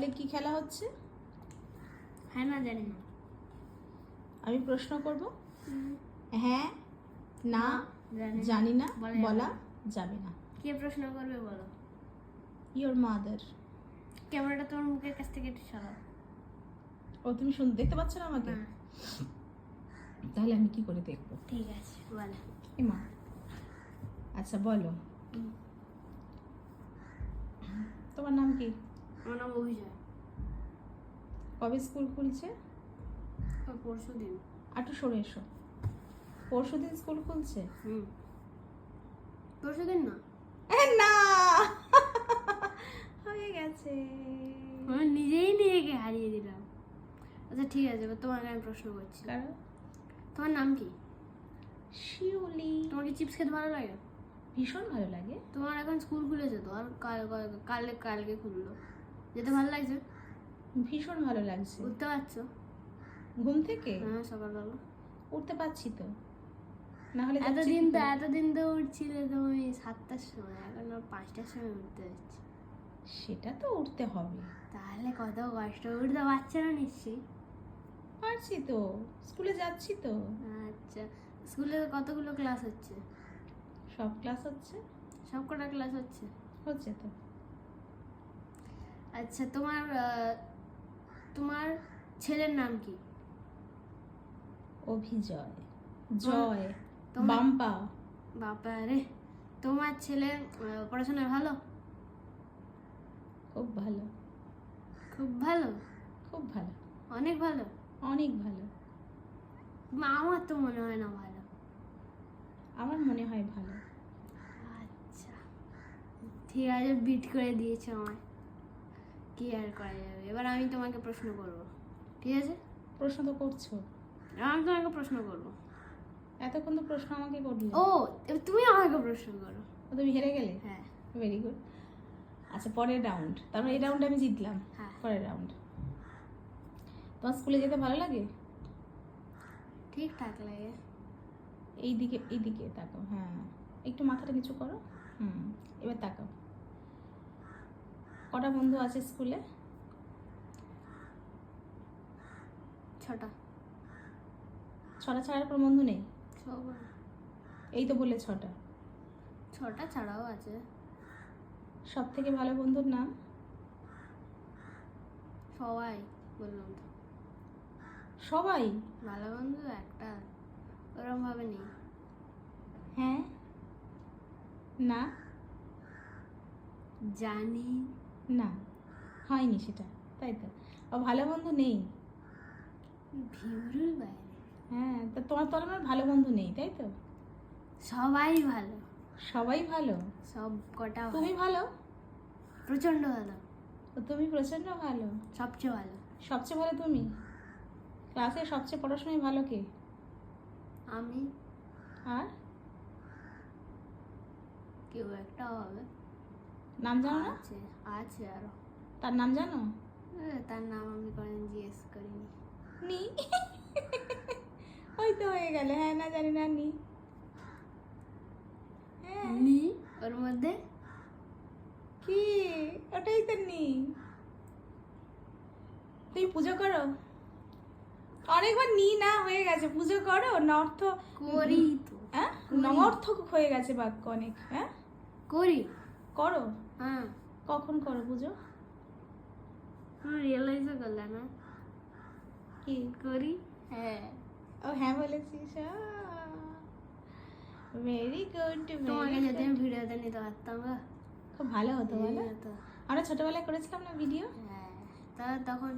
তাহলে কি খেলা হচ্ছে? হ্যাঁ না জানি না। আমি প্রশ্ন করব? হ্যাঁ না জানি না। বলা যাবে না। কে প্রশ্ন করবে বলো? ইওর মাদার ক্যামেরাটা তোমার মুখের কাছ থেকে একটু সরাও। ও তুমি শুন দেখতে পাচ্ছ না আমাকে? হ্যাঁ, তাহলে আমি কি করে দেখব? ঠিক আছে বলো। এমা আচ্ছা বলো। তোমার নাম কি? আমার নাম অভিজয়। কবে স্কুল খুলছে? পরশু দিন। একটু সরে এসো। পরশু দিন স্কুল খুলছে? হুম। পরশু দিন না? না! হয়ে গেছে। আমি নিজেই নিজেকে হারিয়ে দিলাম। আচ্ছা ঠিক আছে এবার তোমাকে আমি প্রশ্ন করছি। কারণ? তোমার নাম কি? শিউলি। তোমার কি চিপস খেতে ভালো লাগে? ভীষণ ভালো লাগে। তোমার এখন স্কুল খুলেছে তো আর কাল কাল- কালে কালকে খুললো। যেতে ভালো লাগছে? ভীষণ ভালো লাগছে। উঠতে পারছ? ঘুম থেকে? হ্যাঁ সকালবেলা। উঠতে পারছি তো। না হলে যাচ্ছি এতদিন তো? এতদিন তো উঠছিলে তুমি সাতটার সময় এখন পাঁচটার সময় উঠতে যাচ্ছি সেটা তো উঠতে হবে। তাহলে কত কষ্ট উঠতে পারছে না নিশ্চয়ই। পারছি তো স্কুলে যাচ্ছি তো। আচ্ছা স্কুলে কতগুলো ক্লাস হচ্ছে? সব ক্লাস হচ্ছে? সব কটা ক্লাস হচ্ছে? হচ্ছে তো। আচ্ছা তোমার তোমার ছেলের নাম কি? অভিজয়। জয়। বাম্পা। বাবা রে তোমার ছেলে আহ, পড়াশোনায় ভালো? খুব ভালো। খুব ভালো? খুব ভালো। অনেক ভালো? অনেক ভালো। মা, আমার তো মনে হয় না ভালো। আমার মনে হয় ভালো। আচ্ছা ঠিক আছে বিট করে দিয়েছে আমায়। কি আর করা যাবে? এবার আমি তোমাকে প্রশ্ন করব। ঠিক আছে? প্রশ্ন তো করছ। আমি তোমাকে প্রশ্ন করব। এতক্ষণ তো প্রশ্ন আমাকে করলে। ও তুমি আমাকে প্রশ্ন করো। তুমি হেরে গেলে? হ্যাঁ। ভেরি গুড আচ্ছা পরের রাউন্ড তারপরে এই রাউন্ডে আমি জিতলাম। হ্যাঁ। পরের রাউন্ড তোমার স্কুলে যেতে ভালো লাগে? ঠিকঠাক লাগে। এই দিকে এই দিকে তাকাও হ্যাঁ। একটু মাথাটা নিচু করো। হুম এবার তাকাও। কটা বন্ধু আছে স্কুলে? ছটা। ছটা ছাড়ার কোনো বন্ধু নেই? এই তো বললে ছটা। ছটা ছাড়াও আছে। সব থেকে ভালো বন্ধুর নাম? সবাই বললাম তো। সবাই? ভালো বন্ধু একটা ওরম ভাবে নেই। হ্যাঁ? না? জানি। না হয়নি সেটা তাই তো। ও ভালো বন্ধু নেই। ভিউরুর বাইরে। হ্যাঁ তা তোমার তো আমার ভালো বন্ধু নেই তাই তো? সবাই ভালো। সবাই ভালো? সব কটা তুমি ভালো? প্রচণ্ড ভালো। তুমি প্রচণ্ড ভালো। সবচেয়ে ভালো। সবচেয়ে ভালো তুমি? ক্লাসে সবচেয়ে পড়াশোনায় ভালো কে? আমি। আর? কেউ একটা হবে। নাম জানো না? আছে আছে আরও। তার নাম জানো? তার নাম আমি কোনোদিন জিজ্ঞেস করিনি। নি? ওই তো হয়ে গেল হ্যাঁ না জানি না নি। হ্যাঁ। নি? ওর মধ্যে? কি? ওটাই তো নি। তুমি পুজো করো? অনেকবার নি না হয়ে গেছে পুজো করো? নর্থ করি তো হ্যাঁ? নমর্থক হয়ে গেছে বাক্য অনেক হ্যাঁ? করি। করো। হ্যাঁ। কখন করো পুজো? তুমি রিয়েলাইজও করলে না কি? করি? হ্যাঁ। ও হ্যাঁ বলেছিস ভেরি গুড তোমাকে যদি আমি ভিডিওতে নিতে পারতাম গো, খুব ভালো হতো বলো। এই আমরা ছোটবেলায় করেছিলাম না ভিডিও হ্যাঁ তা তখন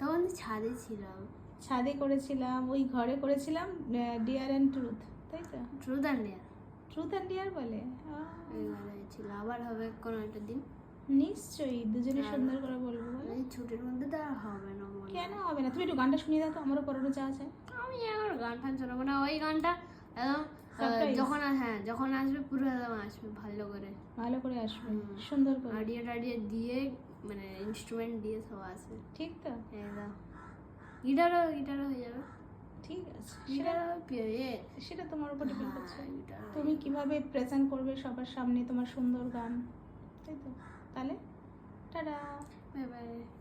তখন ছাদে ছিলাম। ছাদে করেছিলাম ওই ঘরে করেছিলাম ডিয়ার অ্যান্ড ট্রুথ তাই তো? Truth and dare truth and dear বলে? ছিল আবার হবে কোনো একটা দিন। নিশ্চয়ই দুজনে হ্যাঁ। সুন্দর করে বলব বলো। এই ছুটির মধ্যে তো হবে না মনে কেন হবে না? তুমি একটু গানটা শুনিয়ে দাও তো আমারও পড়ানো চাওয়া আছে। আমি এখন গান ফান শোনাবো না ওই গানটা একদম যখন হ্যাঁ যখন আসবে পুরো একদম আসবে ভালো করে। ভালো করে আসবে সুন্দর করে। অডিও টাডিও দিয়ে মানে ইনস্ট্রুমেন্ট দিয়ে সব আসবে ঠিক তো? একদম গিটারও গিটারও হয়ে যাবে। ঠিক আছে। সেটা সেটা তোমার উপর ডিপেন্ড করছে। কীভাবে প্রেজেন্ট করবে সবার সামনে তোমার সুন্দর গান? তাই তো? তাহলে টাটা। Bye bye